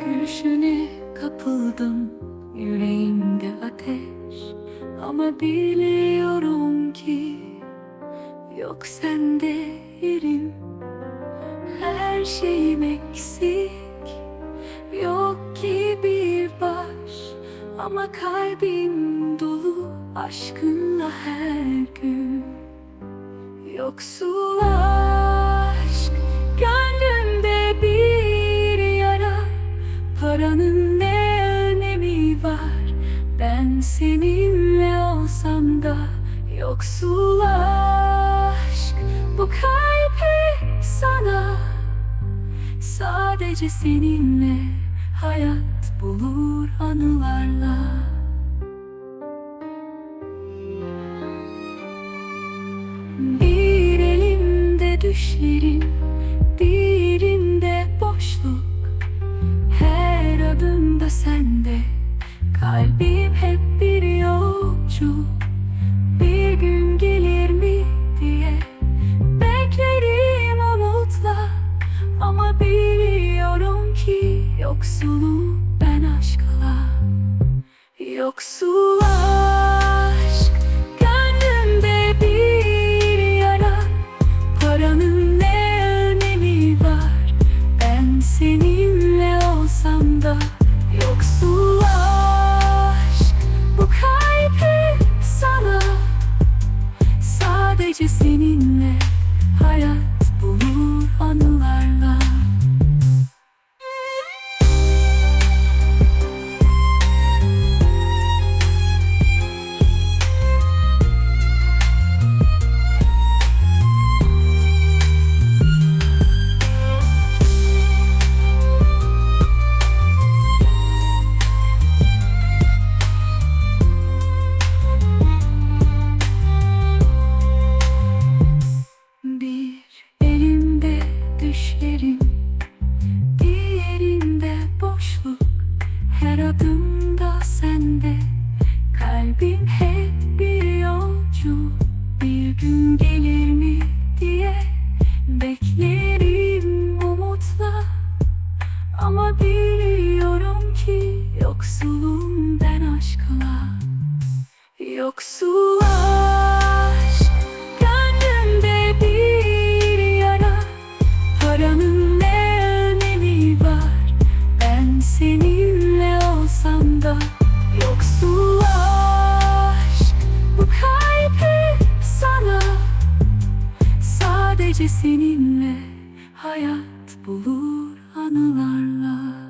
gülüşüne kapıldım Yüreğimde ateş. Ama biliyorum ki Yok sende yerim. Her şeyim eksik Yok ki bir baş. Ama kalbim dolu Aşkınla her gün. Yoksul Paranın ne önemi var? Ben seninle olsam da Yoksul aşk. Bu hep sana. Sadece seninle Hayat bulur anılarla. Bir elimde düşlerim, sende, kalbim hep bir yolcu düşlerim Diğerinde boşluk. Her adımda sende Kalbim hep bir yolcu. Bir gün gelir mi diye Beklerim umutla. Ama biliyorum ki Yoksulum ben aşkla. Yoksul Sadece seninle Hayat bulur anılarla